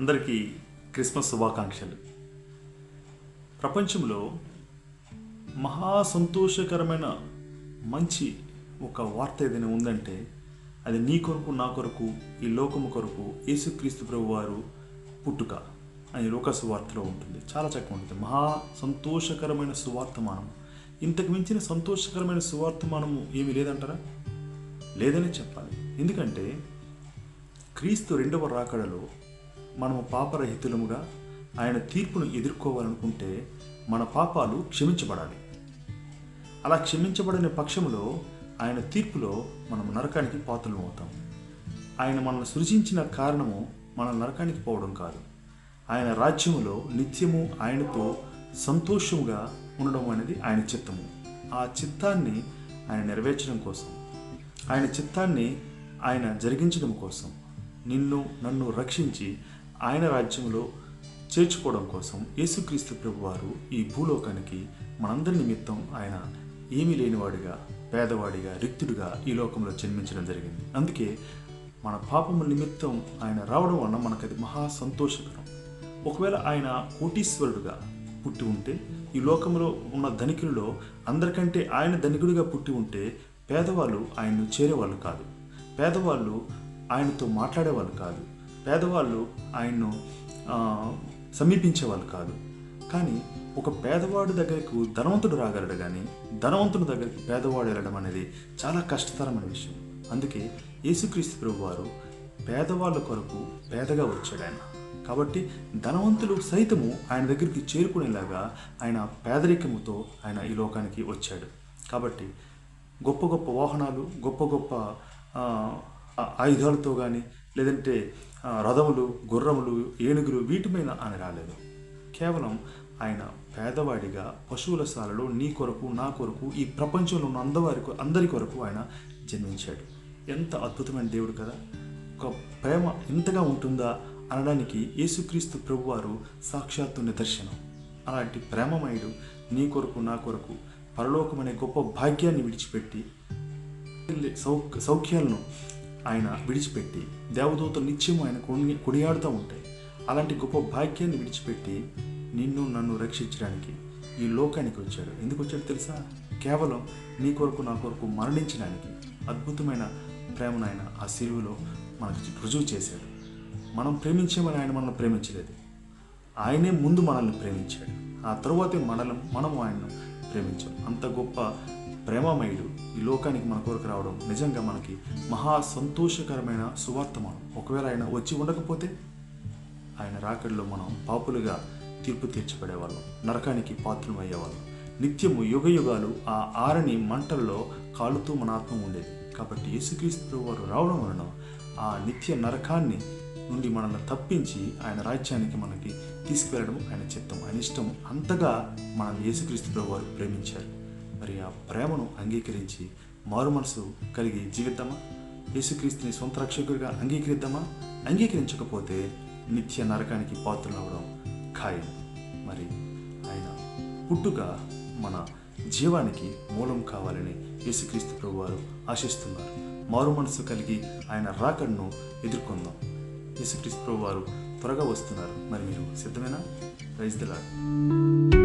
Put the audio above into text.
అందరికీ క్రిస్మస్ శుభాకాంక్షలు. ప్రపంచంలో మహా సంతోషకరమైన మంచి ఒక వార్త ఏదైనా ఉందంటే అది నీ కొరకు నా కొరకు ఈ లోకము కొరకు యేసుక్రీస్తు ప్రభు వారు పుట్టుక అని లోక సువార్తలో ఉంటుంది. చాలా చక్కగా ఉంటుంది. మహా సంతోషకరమైన సువార్తమానం ఇంతకు మించిన సంతోషకరమైన సువార్తమానము ఏమీ లేదంటారా? లేదని చెప్పాలి. ఎందుకంటే క్రీస్తు రెండవ రాకడలో మనము పాపరహితులముగా ఆయన తీర్పును ఎదుర్కోవాలనుకుంటే మన పాపాలు క్షమించబడాలి. అలా క్షమించబడని పక్షంలో ఆయన తీర్పులో మనం నరకానికి పాత్రలు అవుతాం. ఆయన మనల్ని సృజించిన కారణము మన నరకానికి పోవడం కాదు. ఆయన రాజ్యములో నిత్యము ఆయనతో సంతోషముగా ఉండడం అనేది ఆయన చిత్తము. ఆ చిత్తాన్ని ఆయన నెరవేర్చడం కోసం ఆయన చిత్తాన్ని ఆయన జరిగించడం కోసం నిన్ను నన్ను రక్షించి ఆయన రాజ్యంలో చేర్చుకోవడం కోసం యేసుక్రీస్తు ప్రభువారు ఈ భూలోకానికి మనందరి నిమిత్తం ఆయన ఏమీ లేనివాడిగా పేదవాడిగా రిక్తుడిగా ఈ లోకంలో జన్మించడం జరిగింది. అందుకే మన పాపముల నిమిత్తం ఆయన రావడం వలన మనకది అది మహా సంతోషకరం. ఒకవేళ ఆయన కోటీశ్వరుడుగా పుట్టి ఉంటే ఈ లోకంలో ఉన్న ధనికులలో అందరికంటే ఆయన ధనికుడిగా పుట్టి ఉంటే పేదవాళ్ళు ఆయన్ను చేరేవాళ్ళు కాదు. పేదవాళ్ళు ఆయనతో మాట్లాడేవాళ్ళు కాదు. పేదవాళ్ళు ఆయన్ను సమీపించేవాళ్ళు కాదు. కానీ ఒక పేదవాడి దగ్గరకు ధనవంతుడు రాగలడు కానీ ధనవంతుడి దగ్గరికి పేదవాడు వెళ్ళడం అనేది చాలా కష్టతరమైన విషయం. అందుకే యేసుక్రీస్తు ప్రభు వారు పేదవాళ్ళ కొరకు పేదగా వచ్చాడు ఆయన. కాబట్టి ధనవంతులు సైతము ఆయన దగ్గరికి చేరుకునేలాగా ఆయన పేదరికముతో ఆయన ఈ లోకానికి వచ్చాడు. కాబట్టి గొప్ప గొప్ప వాహనాలు గొప్ప గొప్ప ఆయుధాలతో కానీ లేదంటే రథములు గుర్రములు ఏనుగులు వీటి మీద ఆయన రాలేదు. కేవలం ఆయన పేదవాడిగా పశువుల సాలలో నీ కొరకు నా కొరకు ఈ ప్రపంచంలో ఉన్న అందవారి అందరి కొరకు ఆయన జన్మించాడు. ఎంత అద్భుతమైన దేవుడు కదా! ఒక ప్రేమ ఎంతగా ఉంటుందా అనడానికి యేసుక్రీస్తు ప్రభువారు సాక్షాత్తు నిదర్శనం. అలాంటి ప్రేమమయుడు నీ కొరకు నా కొరకు పరలోకమనే గొప్ప భాగ్యాన్ని విడిచిపెట్టి సౌ సౌఖ్యాలను ఆయన విడిచిపెట్టి దేవదూతలు నిత్యం ఆయన కొని కొనియాడుతూ ఉంటాయి. అలాంటి గొప్ప భాగ్యాన్ని విడిచిపెట్టి నిన్ను నన్ను రక్షించడానికి ఈ లోకానికి వచ్చాడు. ఎందుకు వచ్చాడు తెలుసా? కేవలం నీ కొరకు నా కొరకు మరణించడానికి అద్భుతమైన ప్రేమను ఆయన ఆ సిలువలో మనకు రుజువు చేశాడు. మనం ప్రేమించామని ఆయన మనల్ని ప్రేమించలేదు. ఆయనే ముందు మనల్ని ప్రేమించాడు. ఆ తరువాతే మనల్ని మనము ఆయన్ను ప్రేమించాం. అంత గొప్ప ప్రేమమయుడు ఈ లోకానికి మన కొరకు రావడం నిజంగా మనకి మహా సంతోషకరమైన సువార్తమానం ఒకవేళ ఆయన వచ్చి ఉండకపోతే ఆయన రాకడిలో మనం పాపులుగా తీర్పు తీర్చబడేవాళ్ళం నరకానికి పాత్రం అయ్యేవాళ్ళం. నిత్యము యుగ యుగాలు ఆ ఆరని మంటల్లో కాలుతూ మన ఆత్మ ఉండేది. కాబట్టి యేసుక్రీస్తు వారు రావడం వలన ఆ నిత్య నరకాన్ని నుండి మనల్ని తప్పించి ఆయన రాజ్యానికి మనకి తీసుకువెళ్ళడం ఆయన చిత్తం ఆయన ఇష్టం అంతగా మనల్ని యేసుక్రీస్తు వారు ప్రేమించారు. మరి ఆ ప్రేమను అంగీకరించి మారు మనసు కలిగి జీవిద్దామా? యేసుక్రీస్తుని సొంత రక్షకుడిగా అంగీకరిద్దామా? అంగీకరించకపోతే నిత్య నరకానికి పాత్రలవడం ఖాయం. మరి ఆయన పుట్టుక మన జీవానికి మూలం కావాలని యేసుక్రీస్తు ప్రభు వారు ఆశిస్తున్నారు. మారు మనసు కలిగి ఆయన రాకడ్ను ఎదుర్కొందాం. యేసుక్రీస్తు ప్రభు వారు త్వరగా వస్తున్నారు. మరి మీరు సిద్ధమేనా? Rise the